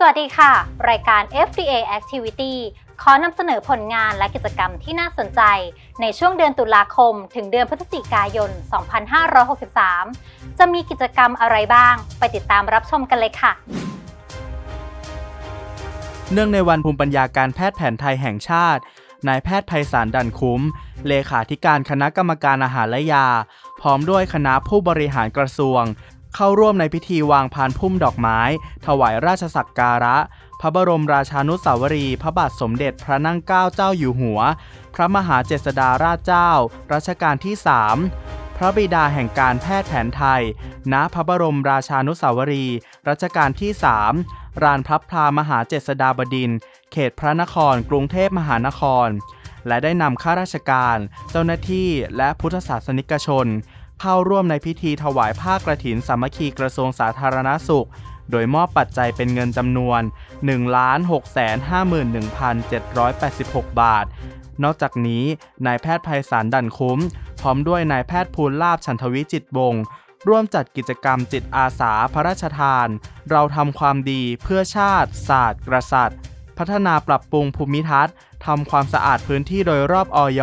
สวัสดีค่ะ รายการ FDA Activity ขอนำเสนอผลงานและกิจกรรมที่น่าสนใจ ในช่วงเดือนตุลาคม ถึงเดือนพฤศจิกายน 2563 จะมีกิจกรรมอะไรบ้าง ไปติดตามรับชมกันเลยค่ะ เนื่องในวันภูมิปัญญาการแพทย์แผนไทยแห่งชาติ นายแพทย์ไพศาลดันคุ้ม เลขาธิการคณะกรรมการอาหารและยา พร้อมด้วยคณะผู้บริหารกระทรวง เข้าร่วมในพิธีวางพานพุ่มดอกไม้ ถวายราชสักการะ พระบรมราชานุสาวรี พระบาทสมเด็จพระนั่งเกล้าเจ้าอยู่หัว พระมหาเจษฎาราชเจ้า รัชกาลที่3พระบิดาแห่งการแพทย์แผนไทย ณ พระบรมราชานุสาวรี รัชกาลที่3รานพระพลามหาเจษฎาบดิน เขตพระนคร กรุงเทพมหานคร และได้นำข้าราชการ เจ้าหน้าที่และพุทธศาสนิกชน เข้าร่วมในพิธีถวายผ้ากระถินสามัคคีกระทรวงสาธารณสุข โดยมอบปัจจัยเป็นเงินจำนวน 1,651,786 บาท นอกจากนี้นายแพทย์ไพศาลดันคุ้ม พร้อมด้วยนายแพทย์ภูลลาบฉันทวิจิตวงศ์ร่วมจัดกิจกรรมจิตอาสาพระราชทาน เราทำความดีเพื่อชาติ ศาสตร์ กษัตริย์ พัฒนาปรับปรุงภูมิทัศน์ทำความสะอาดพื้นที่โดยรอบออย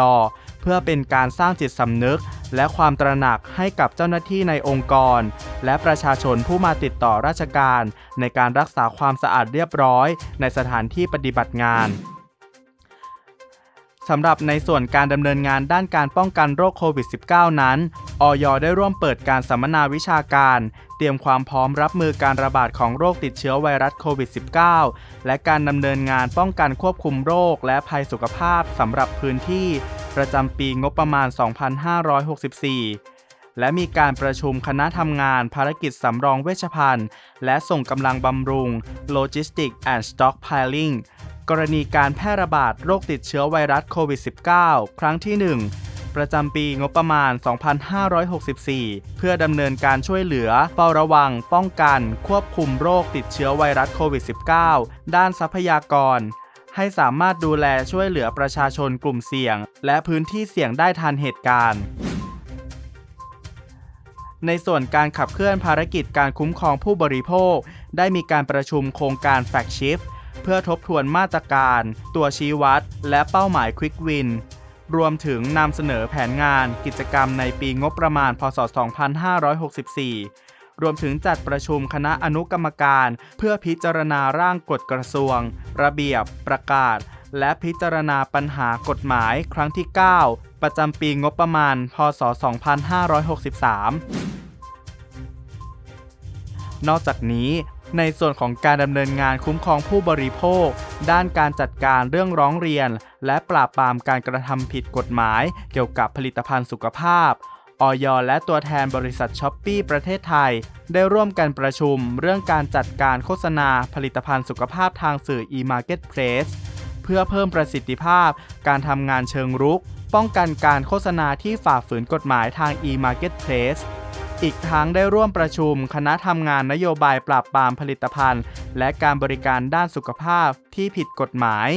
เพื่อเป็นการสร้างจิตสำนึก และความตระหนักให้กับเจ้าหน้าที่ในองค์กร และประชาชนผู้มาติดต่อราชการ ในการรักษาความสะอาดเรียบร้อย ในสถานที่ปฏิบัติงาน สำหรับในส่วนการดำเนินงานด้านการป้องกันโรคโควิด -19 นั้นออยได้ร่วมเปิดการสัมมนาวิชาการ เตรียมความพร้อมรับมือการระบาดของโรคติดเชื้อไวรัสโควิด -19 และการดำเนินงานป้องกันควบคุมโรคและภัยสุขภาพสำหรับพื้นที่ ประจำปีงบประมาณ 2564และมีการประชุมคณะทำงานภารกิจสำรองเวชภัณฑ์ และส่งกำลังบำรุง Logistic and Stockpiling กรณีการแพร่ระบาดโรคติดเชื้อไวรัสโควิด -19 ครั้งที่ 1 ประจำปีงบประมาณ 2564 เพื่อดำเนินการช่วยเหลือ เฝ้าระวัง ป้องกัน ควบคุมโรคติดเชื้อไวรัสโควิด -19 ด้านทรัพยากร ให้สามารถดูแลช่วยเหลือประชาชนกลุ่มเสี่ยง และพื้นที่เสี่ยงได้ทันเหตุการณ์ในส่วนการขับเคลื่อนภารกิจการคุ้มครองผู้บริโภค ได้มีการประชุมโครงการแฟกชิฟ เพื่อทบทวนมาตรการ ตัวชี้วัด และเป้าหมายควิกวิน รวมถึงนำเสนอแผนงานกิจกรรมในปีงบประมาณ พศ 2564 รวมถึงจัดประชุมคณะอนุกรรมการ เพื่อพิจารณาร่างกฎกระทรวง ระเบียบ ประกาศ และพิจารณาปัญหากฎหมายครั้งที่ 9 ประจำปีงบประมาณ พศ 2563นอกจากนี้ ในส่วนของการดำเนินงานคุ้มครองผู้บริโภค ด้านการจัดการเรื่องร้องเรียน และปราบปรามการกระทำผิดกฎหมาย เกี่ยวกับผลิตภัณฑ์สุขภาพออยและตัวแทนบริษัทช้อปปี้ประเทศไทย ได้ร่วมกันประชุมเรื่องการจัดการโฆษณาผลิตภัณฑ์สุขภาพทางสื่อ e-marketplace เพื่อเพิ่มประสิทธิภาพ การทำงานเชิงรุก ป้องกันการโฆษณาที่ฝ่าฝืนกฎหมายทาง e-marketplace อีกทั้งได้ร่วมประชุม คณะทำงานนโยบายปราบปรามผลิตภัณฑ์ และการบริการด้านสุขภาพที่ผิดกฎหมาย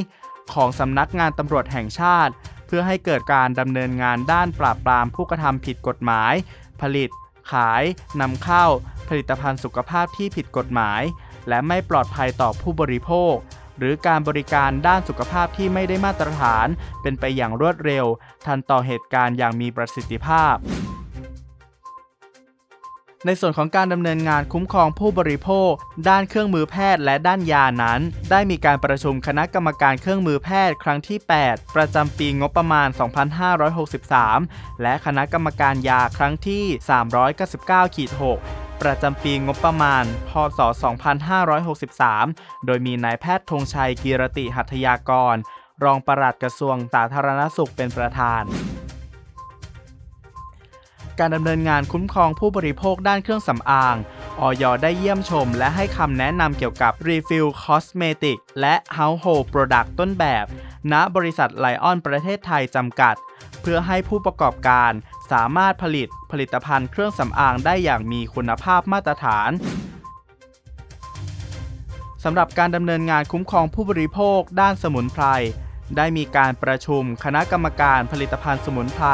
ของสำนักงานตำรวจแห่งชาติ เพื่อให้เกิดการดำเนินงานด้านปราบปรามผู้กระทำผิดกฎหมาย ผลิต ขายนำเข้า ผลิตภัณฑ์สุขภาพที่ผิดกฎหมาย และไม่ปลอดภัยต่อผู้บริโภคหรือการบริการด้านสุขภาพที่ไม่ได้มาตรฐาน เป็นไปอย่างรวดเร็ว ทันต่อเหตุการณ์อย่างมีประสิทธิภาพ ในส่วนของการดำเนินงานคุ้มครองผู้บริโภค ด้านเครื่องมือแพทย์และด้านยานั้น ได้มีการประชุมคณะกรรมการเครื่องมือแพทย์ ครั้งที่ 8 ประจำปีงบประมาณ 2563 และคณะกรรมการยาครั้งที่ 399ขีด6ประจำปีงบประมาณ พศ 2563 โดยมีนายแพทย์ธงชัยกีรติหัตถยากร รองปลัดกระทรวงสาธารณสุขเป็นประธาน การดำเนินงานคุ้มครองผู้บริโภคด้านเครื่องสำอางออยได้เยี่ยมชม และให้คำแนะนำเกี่ยวกับ Refill Cosmetic และ Household Product ต้นแบบ ณ บริษัทไลออนประเทศไทยจำกัด เพื่อให้ผู้ประกอบการสามารถผลิตผลิตภัณฑ์เครื่องสำอางได้อย่างมีคุณภาพมาตรฐานสำหรับการดำเนินงานคุ้มครองผู้บริโภคด้านสมุนไพร ได้มีการประชุมคณะกรรมการผลิตภัณฑ์สมุนไพร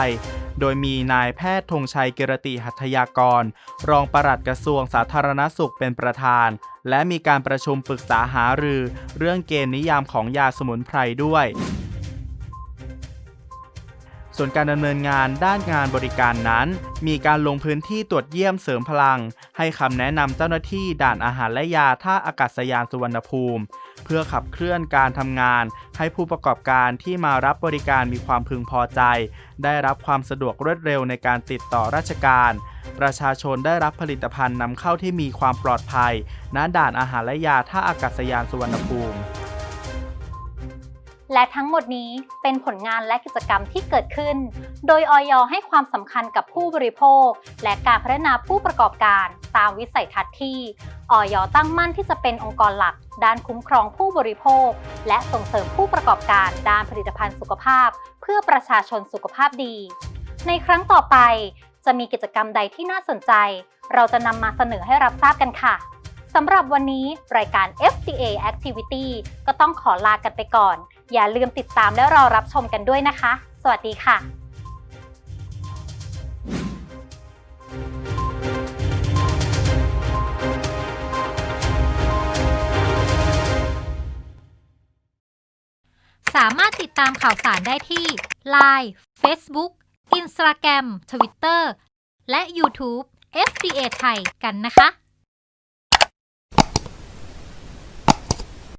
โดยมีนายแพทย์ธงชัยกิรติหัตถยากร รองปลัดกระทรวงสาธารณสุขเป็นประธาน และมีการประชุมปรึกษาหารือ เรื่องเกณฑ์นิยามของยาสมุนไพรด้วย ส่วนการดำเนินงานด้านงานบริการนั้น มีการลงพื้นที่ตรวจเยี่ยมเสริมพลัง ให้คำแนะนำเจ้าหน้าที่ด่านอาหารและยาท่าอากาศยานสุวรรณภูมิ เพื่อขับเคลื่อนการทำงาน ให้ผู้ประกอบการที่มารับบริการมีความพึงพอใจ ได้รับความสะดวกรวดเร็วในการติดต่อราชการ ประชาชนได้รับผลิตภัณฑ์นำเข้าที่มีความปลอดภัยณด่านอาหารและยาท่าอากาศยานสุวรรณภูมิ และทั้งหมดนี้เป็นผลงานและกิจกรรมที่เกิดขึ้น โดยออยให้ความสำคัญกับผู้บริโภค และการพัฒนาผู้ประกอบการตามวิสัยทัศน์ที่ออยตั้งมั่นที่จะเป็นองค์กรหลัก ด้านคุ้มครองผู้บริโภค และส่งเสริมผู้ประกอบการด้านผลิตภัณฑ์สุขภาพ เพื่อประชาชนสุขภาพดี ในครั้งต่อไปจะมีกิจกรรมใดที่น่าสนใจ เราจะนำมาเสนอให้รับทราบกันค่ะสำหรับวันนี้รายการ FDA Activity ก็ต้องขอลากันไปก่อน อย่าลืมติดตามและรอรับชมกันด้วยนะคะ สวัสดีค่ะสามารถติดตามข่าวสารได้ที่ Line Facebook Instagram Twitter และ YouTube FDA ไทยกันนะคะ